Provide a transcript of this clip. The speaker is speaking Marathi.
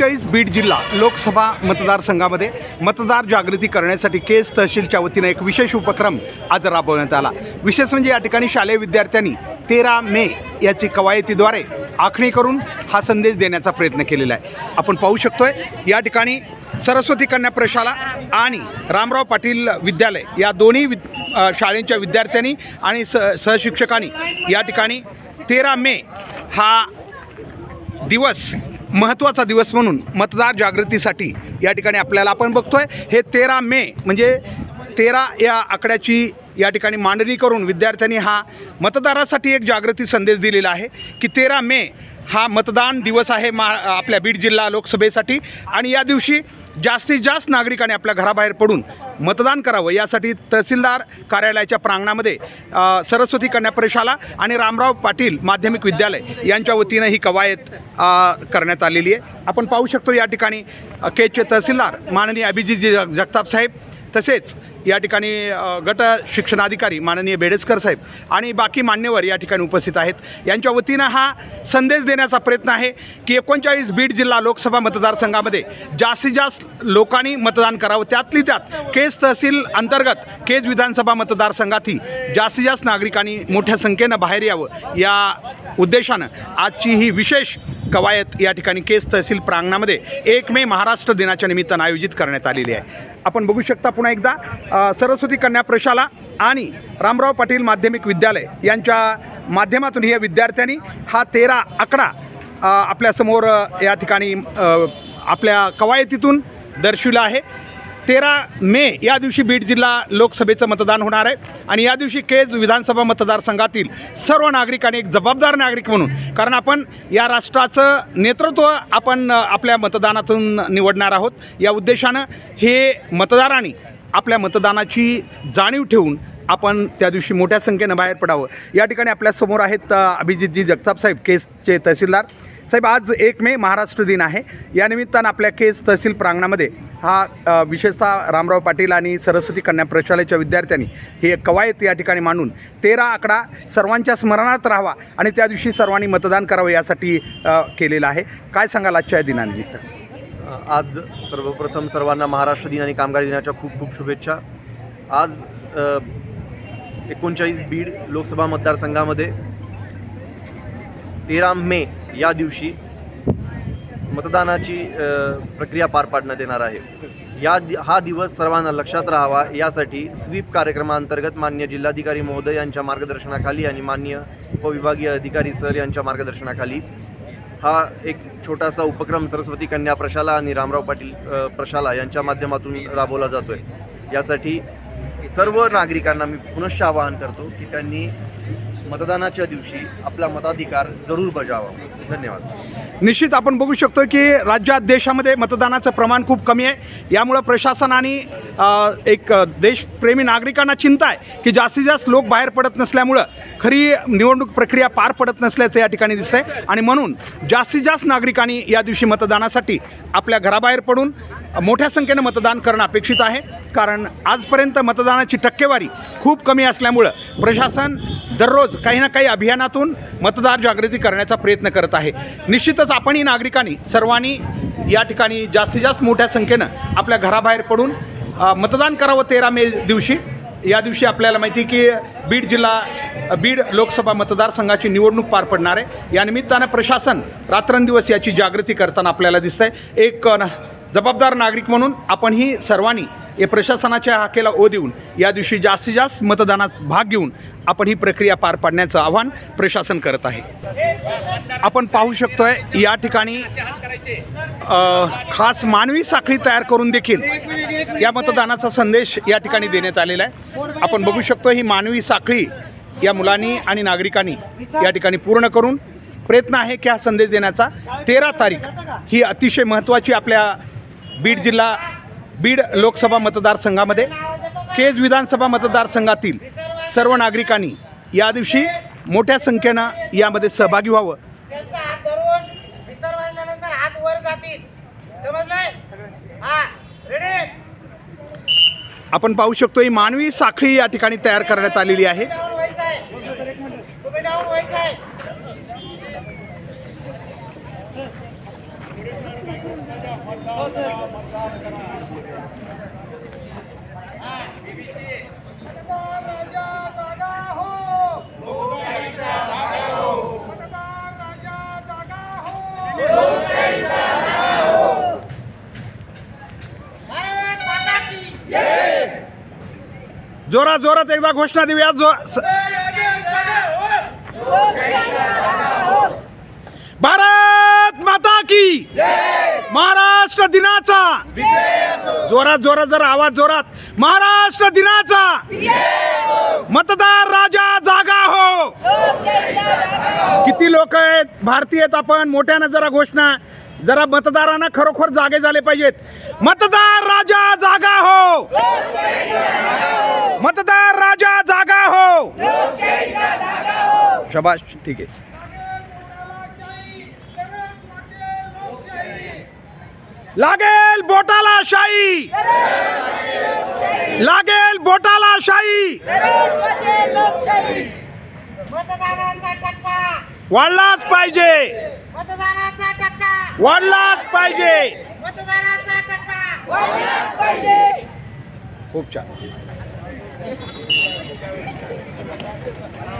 एकोणचाळीस बीड जिल्हा लोकसभा मतदारसंघामध्ये मतदार जागृती करण्यासाठी केस तहसीलच्या वतीनं एक विशेष उपक्रम आज राबवण्यात आला. विशेष म्हणजे या ठिकाणी शालेय विद्यार्थ्यांनी तेरा मे याची कवायतीद्वारे आखणी करून हा संदेश देण्याचा प्रयत्न केलेला आहे. आपण पाहू शकतोय या ठिकाणी सरस्वती कन्या प्रशाला आणि रामराव पाटील विद्यालय या दोन्ही विद शाळेंच्या विद्यार्थ्यांनी आणि स सहशिक्षकांनी या ठिकाणी तेरा मे हा दिवस महत्त्वाचा दिवस म्हणून मतदार जागृतीसाठी या ठिकाणी आपल्याला आपण बघतोय. हे तेरा मे म्हणजे तेरा या आकड्याची या ठिकाणी मांडणी करून विद्यार्थ्यांनी हा मतदारासाठी एक जागृती संदेश दिलेला आहे की तेरा मे हा मतदान दिवस आहे मा आपल्या बीड जिल्हा लोकसभेसाठी. आणि या दिवशी जास्तीत जास्त नागरिकांनी आपल्या घराबाहेर पडून मतदान करावं. यासाठी तहसीलदार कार्यालयाच्या प्रांगणामध्ये सरस्वती कन्या प्रशाला आणि रामराव पाटील माध्यमिक विद्यालय यांच्या वतीनं ही कवायत करण्यात आलेली आहे. आपण पाहू शकतो या ठिकाणी केचे तहसीलदार माननीय अभिजितजी जग जगताप साहेब तसेच या ठिकाणी गट शिक्षणाधिकारी माननीय बेडेसकर साहेब आणि बाकी मान्यवर या ठिकाणी उपस्थित आहेत. यांच्या वतीनं हा संदेश देण्याचा प्रयत्न आहे की एकोणचाळीस बीड जिल्हा लोकसभा मतदारसंघामध्ये जास्तीत जास्त लोकांनी मतदान करावं. त्यातली त्यात केज तहसील अंतर्गत केज विधानसभा मतदारसंघातही जास्तीत जास्त नागरिकांनी मोठ्या संख्येनं बाहेर यावं या उद्देशानं आजची ही विशेष कवायत या ठिकाणी केस तहसील प्रांगणामध्ये एक मे महाराष्ट्र दिनाच्या निमित्तानं आयोजित करण्यात आलेली आहे. आपण बघू शकता पुन्हा एकदा सरस्वती कन्या प्रशाला आणि रामराव पाटील माध्यमिक विद्यालय यांच्या माध्यमातून या विद्यार्थ्यांनी हा तेरा आकडा आपल्यासमोर या ठिकाणी आपल्या कवायतीतून दर्शविला आहे. तेरा मे या दिवशी बीड जिल्हा लोकसभेचं मतदान होणार आहे. आणि या दिवशी केज विधानसभा मतदारसंघातील सर्व नागरिकांनी एक जबाबदार नागरिक म्हणून कारण आपण या राष्ट्राचं नेतृत्व आपण आपल्या मतदानातून निवडणार आहोत. या उद्देशानं हे मतदारांनी आपल्या मतदानाची जाणीव ठेवून आपण त्या दिवशी मोठ्या संख्येनं बाहेर पडावं. या ठिकाणी आपल्यासमोर आहेत अभिजितजी जगताप साहेब केसचे तहसीलदार. साहेब आज एक मे महाराष्ट्र दिन आहे. या निमित्तानं आपल्या केस तहसील प्रांगणामध्ये हा विशेषतः रामराव पाटील आणि सरस्वती कन्या प्रशालेच्या विद्यार्थ्यांनी हे कवायत या ठिकाणी मांडून तेरा आकडा सर्वांच्या स्मरणात राहावा आणि त्या दिवशी सर्वांनी मतदान करावं यासाठी केलेलं आहे. काय सांगाल आजच्या या दिनानिमित्त? आज सर्वप्रथम सर्वांना महाराष्ट्र दिन आणि कामगार दिनाच्या खूप खूप शुभेच्छा. आज एकोणचाळीस बीड लोकसभा मतदारसंघामध्ये तेरा मे या दिवशी मतदानाची प्रक्रिया पार पाडण्यात येणार आहे. या दि हा दिवस सर्वांना लक्षात राहावा. यासाठी स्वीप कार्यक्रमाअंतर्गत मान्य जिल्हाधिकारी महोदय यांच्या मार्गदर्शनाखाली आणि मान्य उपविभागीय अधिकारी सर यांच्या मार्गदर्शनाखाली हा एक छोटासा उपक्रम सरस्वती कन्या प्रशाला आणि रामराव पाटील प्रशाला यांच्या माध्यमातून राबवला जातो आहे यासाठी सर्व नागरिकांना मी पुनश्च आवाहन करतो की त्यांनी मतदानाच्या दिवशी आपला मताधिकार जरूर बजावा. धन्यवाद. निश्चित आपण बघू शकतो की राज्यात देशामध्ये मतदानाचं प्रमाण खूप कमी आहे. यामुळं प्रशासन आणि एक देशप्रेमी नागरिकांना चिंता आहे की जास्तीत जास्त लोक बाहेर पडत नसल्यामुळं खरी निवडणूक प्रक्रिया पार पडत नसल्याचं या ठिकाणी दिसतंय. आणि म्हणून जास्तीत जास्त नागरिकांनी या दिवशी मतदानासाठी आपल्या घराबाहेर पडून मोठ्या संख्येनं मतदान करणं अपेक्षित आहे. कारण आजपर्यंत मतदानाची टक्केवारी खूप कमी असल्यामुळं प्रशासन दररोज काही ना काही अभियानातून मतदार जागृती करण्याचा प्रयत्न करत आहे. निश्चितच आपणही नागरिकांनी सर्वांनी या ठिकाणी जास्तीत जास्त मोठ्या संख्येनं आपल्या घराबाहेर पडून मतदान करावं तेरा मे दिवशी. या दिवशी आपल्याला माहिती की बीड जिल्हा बीड लोकसभा मतदारसंघाची निवडणूक पार पडणार आहे. या निमित्तानं प्रशासन रात्रंदिवस याची जागृती करताना आपल्याला दिसतंय. एक जबाबदार नागरिक म्हणून आपणही सर्वांनी या प्रशासनाच्या हाकेला ओ देऊन या दिवशी जास्तीत जास्त मतदानात भाग घेऊन आपण ही प्रक्रिया पार पाडण्याचं आव्हान प्रशासन करत आहे. आपण पाहू शकतोय या ठिकाणी खास मानवी साखळी तयार करून देखील या मतदानाचा संदेश या ठिकाणी देण्यात आलेला आहे. आपण बघू शकतो ही मानवी साखळी या मुलांनी आणि नागरिकांनी या ठिकाणी पूर्ण करून प्रयत्न आहे की हा संदेश देण्याचा. तेरा तारीख ही अतिशय महत्त्वाची आपल्या बीड जिल्हा बीड लोकसभा मतदारसंघामध्ये केज विधानसभा मतदारसंघातील सर्व नागरिकांनी या दिवशी मोठ्या संख्येनं यामध्ये सहभागी व्हावं. आपण पाहू शकतो ही मानवी साखळी या ठिकाणी तयार करण्यात आलेली आहे तुम्ही डाऊन व्हायचं आहे मतदार राजा जागा हो मतदार राजा जागा हो भारत माता की जोरात जोरात एकदा घोषणा देऊया. जो स- राजा जागा हो भारत माता की महाराष्ट्र दिनाचा. जोरात जोरात जरा आवाज जोरात. महाराष्ट्र दिनाचा. मतदार राजा जागा हो. किती लोक आहेत? भारतीय आहेत आपण. मोठ्यानं जरा घोषणा. जरा मतदारांना खरोखर जागे झाले पाहिजेत. मतदार राजा जागा हो. मतदार राजा जागा हो. शबाश ठीक आहे. लागेल बोटाला शाही लागेल बोटाला शाही वाढलाच पाहिजे. वाढलाच पाहिजे. खूप छान.